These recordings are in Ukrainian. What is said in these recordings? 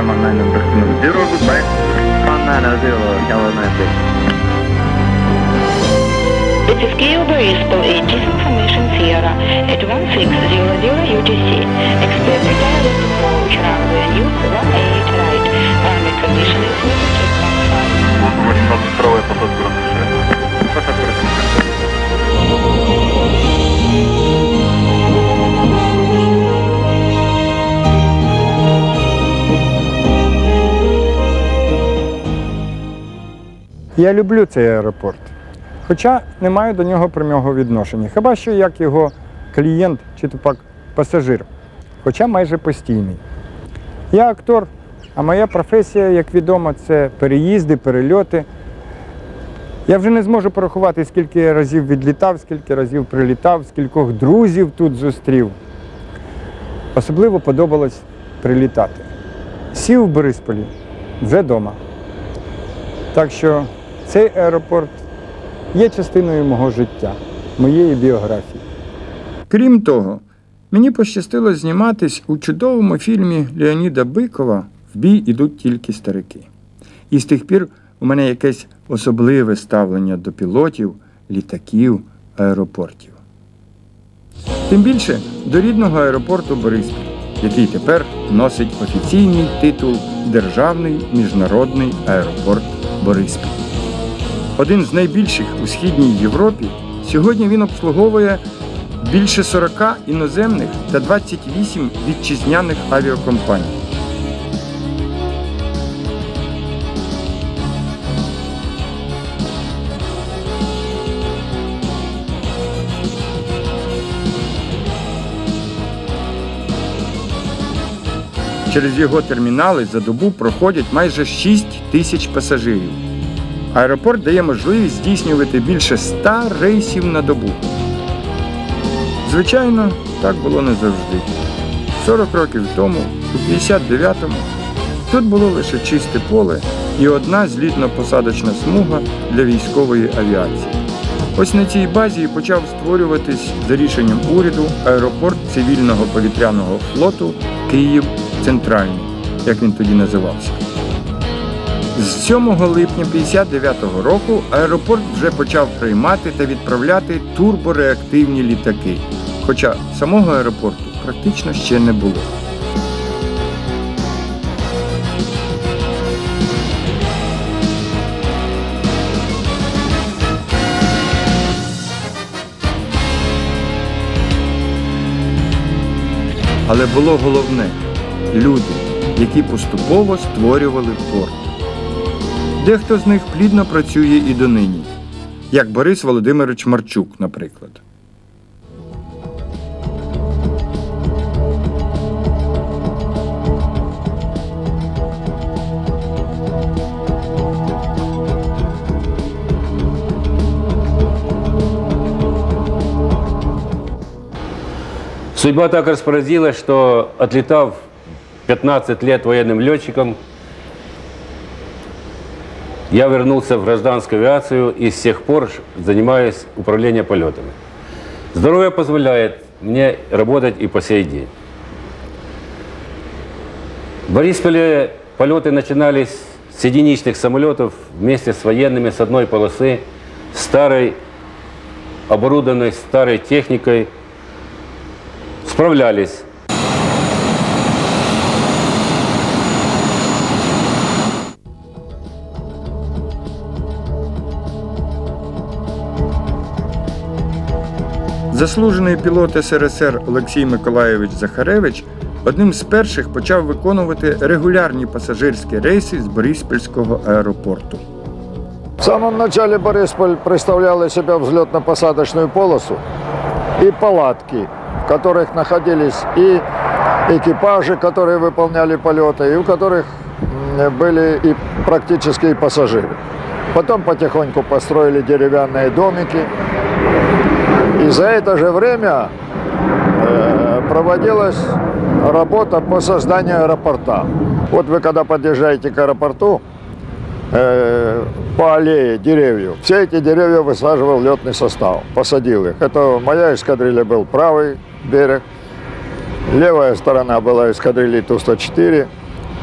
for ground 119 and goodbye. 190, Hello 96. This is Kiev Boryspil, a disinformation Sierra at 1600 UTC. Expect a direct approach runway Nuke 18 right. Runway condition is limited 15. Восемь второй поход грунт Я люблю цей аеропорт, хоча не маю до нього прямого відношення. Хіба що як його клієнт чи то пак пасажир, хоча майже постійний. Я актор, а моя професія, як відомо, це переїзди, перельоти. Я вже не зможу порахувати, скільки разів відлітав, скільки разів прилітав, скількох друзів тут зустрів. Особливо подобалось прилітати. Сів в Борисполі, вже вдома. Так що цей аеропорт є частиною мого життя, моєї біографії. Крім того, мені пощастило зніматись у чудовому фільмі Леоніда Бикова В бій ідуть тільки старики. І з тих пір у мене якесь особливе ставлення до пілотів, літаків, аеропортів. Тим більше до рідного аеропорту Бориспіль, який тепер носить офіційний титул Державний міжнародний аеропорт Бориспіль. Один з найбільших у східній Європі. Сьогодні він обслуговує більше 40 іноземних та 28 вітчизняних авіакомпаній. Через його термінали за добу проходять майже 6 тисяч пасажирів. Аеропорт дає можливість здійснювати більше 100 рейсів на добу. Звичайно, так було не завжди. 40 років тому, у 59-му, тут було лише чисте поле і одна злітно-посадочна смуга для військової авіації. Ось на цій базі і почав створюватись за рішенням уряду аеропорт цивільного повітряного флоту Київ Центральний, як він тоді називався. З 7 липня 59-го року аеропорт вже почав приймати та відправляти турбореактивні літаки, хоча самого аеропорту практично ще не було. Але було головне люди, які поступово створювали порт. Дехто з них плідно працює і донині, як Борис Володимирович Марчук, наприклад. Судьба так распорядилась, что отлетав 15 лет военным летчиком, я вернулся в гражданскую авиацию и с тех пор занимаюсь управлением полетами. Здоровье позволяет мне работать и по сей день. В Борисполе полеты начинались с единичных самолетов вместе с военными с одной полосы, старой, оборудованной старой техникой, справлялись. Заслужений пілот СРСР Олексій Миколайович Захаревич одним з перших почав виконувати регулярні пасажирські рейси з Бориспільського аеропорту. В самом начале Борисполь представлял из себя взлетно-посадочную полосу и палатки, в которых находились и экипажи, которые выполняли полеты, и в которых м, были и практически и пассажиры. Потом потихоньку построили деревянные домики. И за это же время э, проводилась работа по созданию аэропорта. Вот вы когда подъезжаете к аэропорту, э, по аллее деревьев. Все эти деревья высаживал летный состав, посадил их. Это моя эскадрилья был правый берег, левая сторона была эскадрильи Ту-104,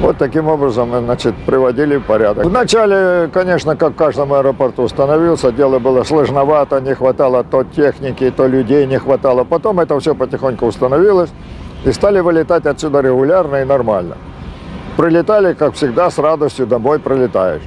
Вот таким образом мы, значит, приводили в порядок. Вначале, конечно, как в каждом аэропорту становился, дело было сложновато, не хватало то техники, то людей не хватало. Потом это все потихоньку установилось и стали вылетать отсюда регулярно и нормально. Прилетали, как всегда, с радостью домой прилетаешь.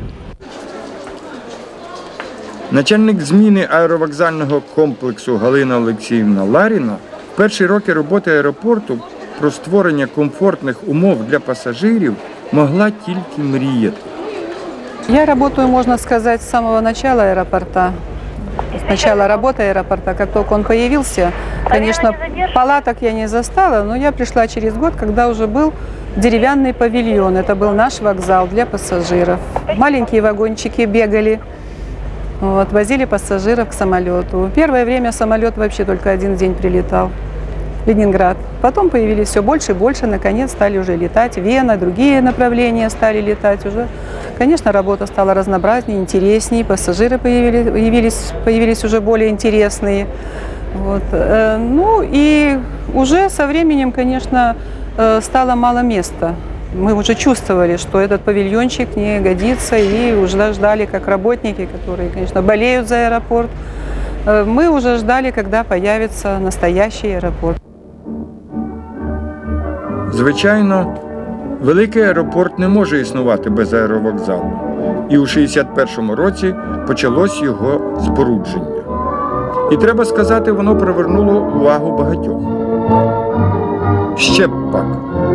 Начальник зміни аеровокзального комплексу Галина Олексіївна Ларіна в перші роки роботи аеропорту про створення комфортних умов для пасажирів могла тільки мріяти. Я работаю, можно сказать, с самого начала аэропорта. С начала работы аэропорта, как только он появился. Конечно, палаток я не застала, но я пришла через год, когда уже был деревянный павильон. Это был наш вокзал для пассажиров. Маленькие вагончики бегали, вот, возили пассажиров к самолету. Первое время самолет вообще только один день прилетал. Ленинград. Потом появились все больше и больше, наконец стали уже летать. Вена, другие направления стали летать уже. Конечно, работа стала разнообразнее, интереснее, пассажиры появились, появились, появились уже более интересные. Вот. э, Ну и уже со временем, конечно, э, стало мало места. Мы уже чувствовали, что этот павильончик не годится, и уже ждали, как работники, которые, конечно, болеют за аэропорт. Э, Мы уже ждали, когда появится настоящий аэропорт. Звичайно, великий аеропорт не може існувати без аеровокзалу. І у 61-му році почалось його спорудження. І треба сказати, воно привернуло увагу багатьох. Ще б пак.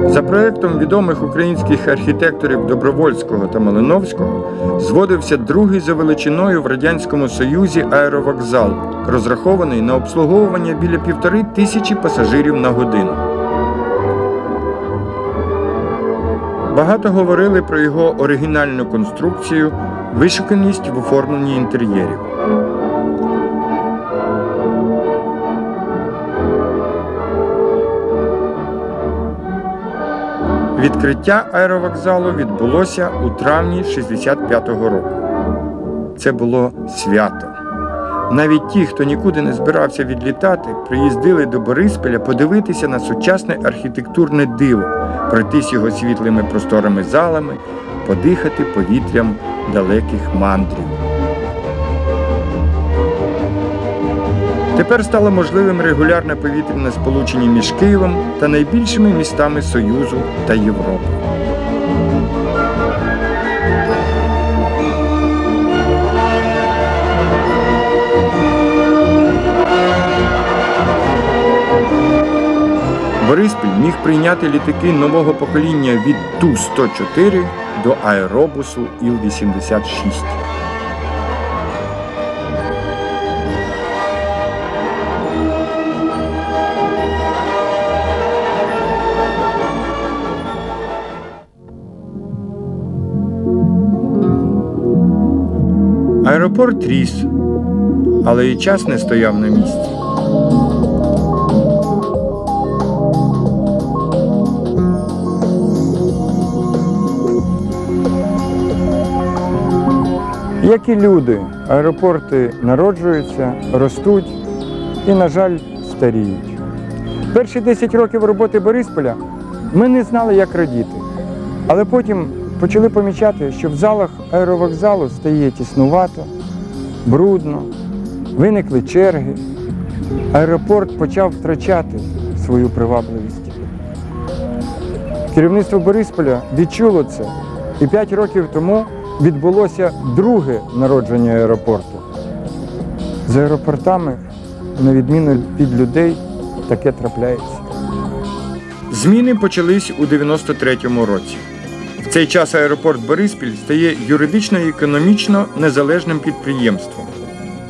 За проєктом відомих українських архітекторів Добровольського та Малиновського зводився другий за величиною в Радянському Союзі аеровокзал, розрахований на обслуговування біля півтори тисячі пасажирів на годину. Багато говорили про його оригінальну конструкцію, вишуканість в оформленні інтер'єрів. Відкриття аеровокзалу відбулося у травні 65-го року. Це було свято. Навіть ті, хто нікуди не збирався відлітати, приїздили до Борисполя подивитися на сучасне архітектурне диво, пройтись його світлими просторами залами, подихати повітрям далеких мандрів. Тепер стало можливим регулярне повітряне сполучення між Києвом та найбільшими містами Союзу та Європи. Бориспіль міг прийняти літаки нового покоління від Ту-104 до аеробусу Іл-86. Аеропорт ріс, але і час не стояв на місці. Як і люди, аеропорти народжуються, ростуть і, на жаль, старіють. Перші 10 років роботи Борисполя ми не знали, як радіти. Але потім почали помічати, що в залах аеровокзалу стає тіснувато, брудно, виникли черги. Аеропорт почав втрачати свою привабливість. Керівництво Борисполя відчуло це, і 5 років тому відбулося друге народження аеропорту. З аеропортами, на відміну від людей, таке трапляється. Зміни почались у 93-му році. В цей час аеропорт Бориспіль стає юридично і економічно незалежним підприємством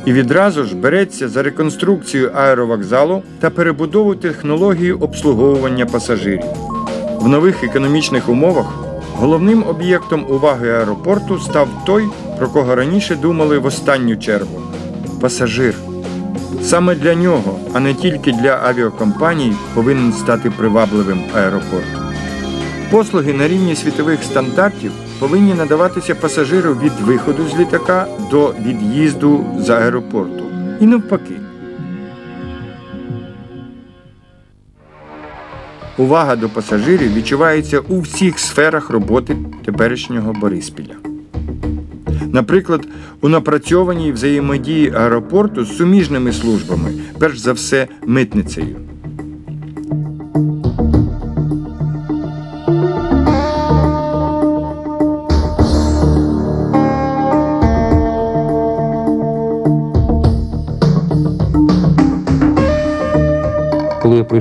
і відразу ж береться за реконструкцію аеровокзалу та перебудову технології обслуговування пасажирів. В нових економічних умовах головним об'єктом уваги аеропорту став той, про кого раніше думали в останню чергу пасажир. Саме для нього, а не тільки для авіакомпаній, повинен стати привабливим аеропорт. Послуги на рівні світових стандартів повинні надаватися пасажиру від виходу з літака до від'їзду з аеропорту. І навпаки. Увага до пасажирів відчувається у всіх сферах роботи теперішнього Бориспіля. Наприклад, у напрацьованій взаємодії аеропорту з суміжними службами, перш за все, митницею.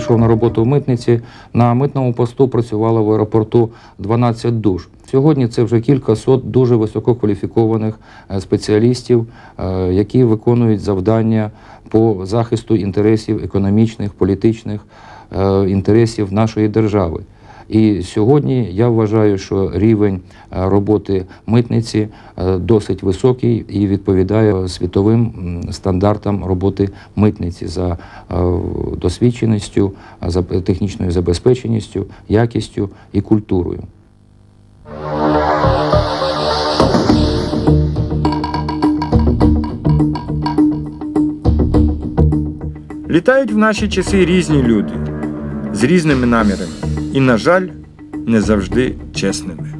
Прийшов на роботу в митниці, на митному посту працювало в аеропорту 12 душ. Сьогодні це вже кілька сот дуже висококваліфікованих е, спеціалістів, е, які виконують завдання по захисту інтересів економічних, політичних е, інтересів нашої держави. І сьогодні я вважаю, що рівень е, роботи митниці е, досить високий і відповідає світовим стандартам роботи митниці за е, досвідченістю, за технічною забезпеченістю, якістю і культурою. Літають в наші часи різні люди з різними намірами і, на жаль, не завжди чесними.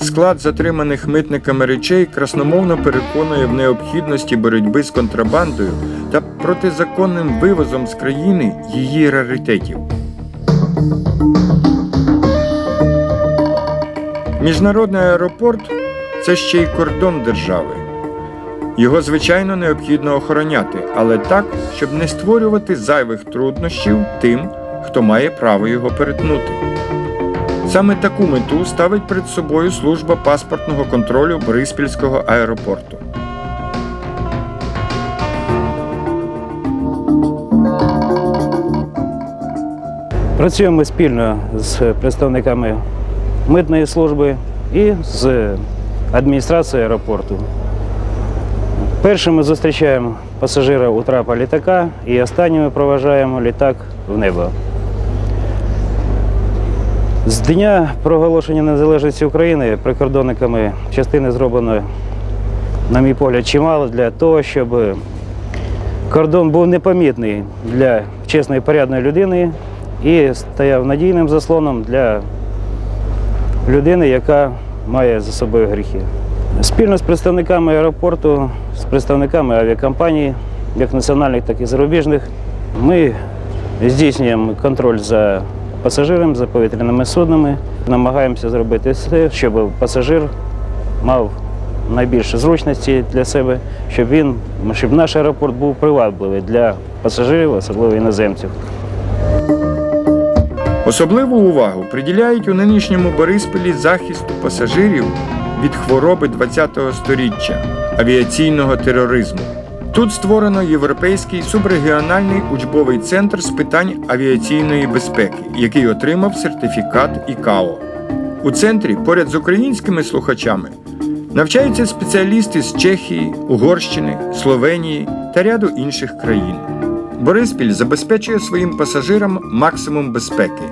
Склад затриманих митниками речей красномовно переконує в необхідності боротьби з контрабандою та протизаконним вивозом з країни її раритетів. Міжнародний аеропорт це ще й кордон держави. Його, звичайно, необхідно охороняти, але так, щоб не створювати зайвих труднощів тим, хто має право його перетнути. Саме таку мету ставить перед собою служба паспортного контролю Бориспільського аеропорту. Працюємо спільно з представниками митної служби і з адміністрацією аеропорту. Першими зустрічаємо пасажира у трапа літака і останніми проважаємо літак в небо. З дня проголошення незалежності України прикордонниками частини зроблено, на мій погляд, чимало для того, щоб кордон був непомітний для чесної порядної людини і стояв надійним заслоном для людини, яка має за собою гріхи. Спільно з представниками аеропорту, з представниками авіакомпаній, як національних, так і зарубіжних, ми здійснюємо контроль за пасажиром, за повітряними суднами. Намагаємося зробити все, щоб пасажир мав найбільше зручності для себе, щоб він, щоб наш аеропорт був привабливий для пасажирів, особливо іноземців. Особливу увагу приділяють у нинішньому Бориспілі захисту пасажирів від хвороби ХХ століття авіаційного тероризму. Тут створено Європейський субрегіональний учбовий центр з питань авіаційної безпеки, який отримав сертифікат ІКАО. У центрі поряд з українськими слухачами навчаються спеціалісти з Чехії, Угорщини, Словенії та ряду інших країн. Бориспіль забезпечує своїм пасажирам максимум безпеки,